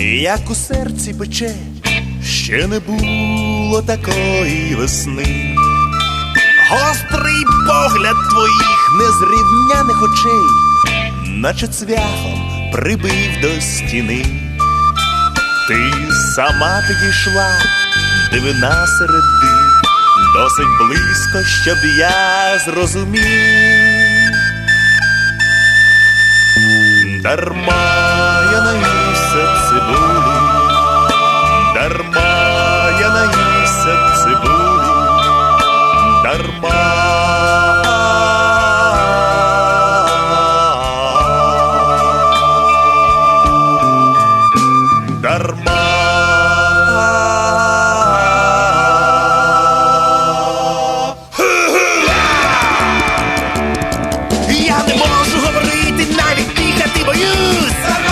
як у серці пече, ще не було такої весни. Гострий погляд твоїх незрівняних очей, наче цвяхом прибив до стіни. Ти сама підійшла, дивина середи, досить близько, щоб я зрозумів. Дарма дарма. Я не можу говорити навіть бігати боюсь.